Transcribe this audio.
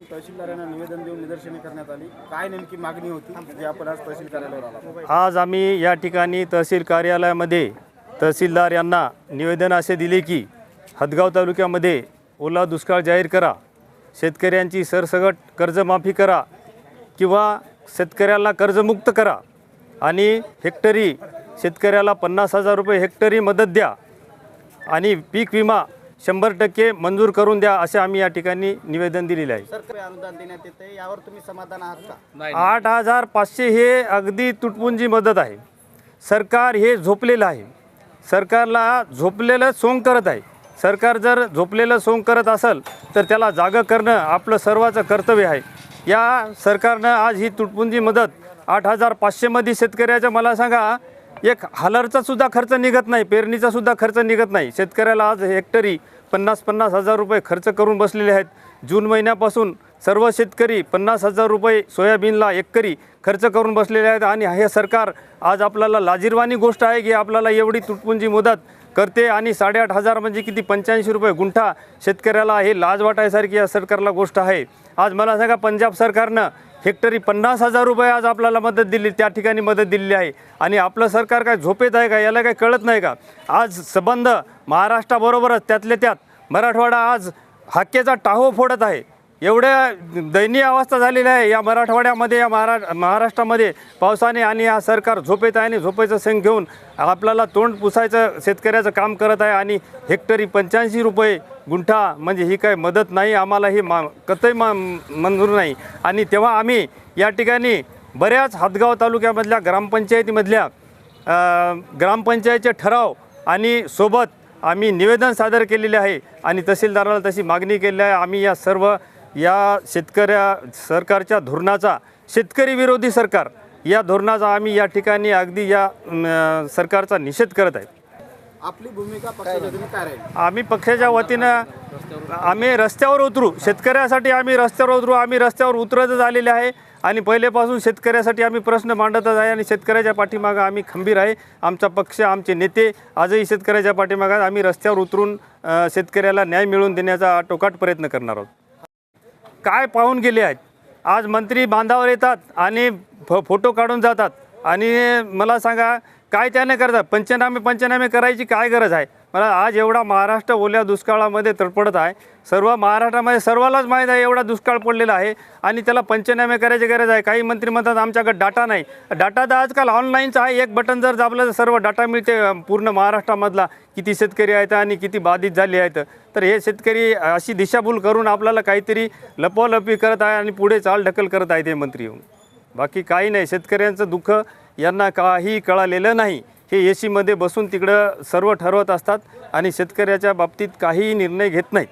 तहसीलदारांना निवेदन देऊन निदर्शने करण्यात आली. काय नेमकी मागणी होती जी आपण आज तहसील कार्यालयावर आला आज आम्ही या ठिकाणी तहसील कार्यालयामध्ये तहसीलदार यांना निवेदन असे दिले की हदगाव तालुक्यामध्ये ओला दुष्काळ जाहीर करा शेतकऱ्यांची सरसगट कर्जमाफी करा किंवा शेतकऱ्याला कर्जमुक्त करा आणि हेक्टरी शेतकऱ्याला पन्नास हजार रुपये हेक्टरी मदत द्या आणि पीक विमा शंभर टक्के मंजूर करून द्या असे आम्ही या ठिकाणी निवेदन दिलेले आहे. सरकारी अनुदान देण्यात येते यावर तुम्ही समाधान आहात का? आठ हजार पाचशे हे अगदी तुटपुंजी मदत आहे सरकार हे झोपलेलं आहे. सरकारला झोपलेलं सोंग करत आहे. सरकार जर झोपलेलं सोंग करत असेल तर त्याला जागं करणं आपलं सर्वाचं कर्तव्य आहे. या सरकारनं आज ही तुटपुंजी मदत आठ हजार पाचशेमध्ये शेतकऱ्याचं मला सांगा एक हलरचा सुद्धा खर्च निघत नाही पेरणीचा सुद्धा खर्च निघत नाही. शेतकऱ्याला आज हेक्टरी पन्नास पन्नास हजार रुपये खर्च करून बसलेले आहेत. जून महिन्यापासून सर्व शेतकरी पन्नास हजार रुपये सोयाबीनला एकरी खर्च करून बसलेले आहेत आणि हे सरकार आज आपल्याला लाजीरवाणी गोष्ट आहे की आपल्याला एवढी तुटपुंजी मदत करते आणि साडेआठ हजार म्हणजे किती? पंच्याऐंशी रुपये गुंठा शेतकऱ्याला हे लाज वाटायसारखी या सरकारला गोष्ट आहे. आज मला सांगा पंजाब सरकारनं हेक्टरी पन्नास हजार रुपये आज आपल्याला मदत दिली त्या ठिकाणी मदत दिलेली आहे. आणि आपलं सरकार काय झोपेत आहे का? याला काय कळत नाही का? आज संबंध महाराष्ट्राबरोबरच त्यातल्या त्यात मराठवाडा आज हाकेचा टाहो फोडत आहे. एवढ्या दयनीय अवस्था झालेली आहे. या मराठवाड्यामध्ये या महारा महाराष्ट्रामध्ये पावसाने आणि हा सरकार झोपेत आहे आणि झोपेचं संघ घेऊन आपल्याला तोंड पुसायचं शेतकऱ्याचं काम करत आहे आणि हेक्टरी पंच्याऐंशी रुपये गुंठा म्हणजे ही काय मदत नाही आम्हाला ही मा कतही मा मंजूर नाही. आणि तेव्हा आम्ही या ठिकाणी बऱ्याच हातगाव तालुक्यामधल्या ग्रामपंचायतीमधल्या ग्रामपंचायतचे ठराव आणि सोबत आम्ही निवेदन सादर केलेले आहे आणि तहसीलदाराला तशी मागणी केली आहे. आम्ही या सर्व या शेतकऱ्या सरकारच्या धोरणाचा शेतकरी विरोधी सरकार या धोरणाचा आम्ही या ठिकाणी अगदी या सरकारचा निषेध करत आहे. आपली भूमिका आम्ही पक्षाच्या वतीनं आम्ही रस्त्यावर उतरू. शेतकऱ्यासाठी आम्ही रस्त्यावर उतरू. आम्ही रस्त्यावर उतरतच आलेले आहे. आणि पहिलेपासून शेतकऱ्यासाठी आम्ही प्रश्न मांडतच आहे आणि शेतकऱ्याच्या पाठीमागं आम्ही खंबीर आहे. आमचा पक्ष आमचे नेते आजही शेतकऱ्याच्या पाठीमागं आम्ही रस्त्यावर उतरून शेतकऱ्याला न्याय मिळवून देण्याचा टोकाट प्रयत्न करणार आहोत. काय पाहून गेले आहेत? आज मंत्री बांधावर येतात आणि फ फोटो काढून जातात. आणि मला सांगा काय त्याने करतात? पंचनामे पंचनामे करायची काय गरज आहे? मला आज एवढा महाराष्ट्र ओल्या दुष्काळामध्ये तडपडत आहे. सर्व महाराष्ट्रामध्ये सर्वालाच माहीत आहे एवढा दुष्काळ पडलेला आहे आणि त्याला पंचनामे करायची गरज आहे. काही मंत्री म्हणतात आमच्याकडे डाटा नाही. डाटा तर आजकाल ऑनलाईनचा आहे. एक बटन जर दाबलं तर सर्व डाटा मिळते. पूर्ण महाराष्ट्रामधला किती शेतकरी आहेत आणि किती बाधित झाले आहेत. तर हे शेतकरी अशी दिशाभूल करून आपल्याला काहीतरी लपवलपी करत आहे आणि पुढे चाल ढकल करत आहेत हे मंत्री येऊन. बाकी काही नाही. शेतकऱ्यांचं दुःख यांना काही कळालेलं नाही. हे ए सीमध्ये बसून तिकडं सर्व ठरवत असतात आणि शेतकऱ्याच्या बाबतीत काहीही निर्णय घेत नाहीत.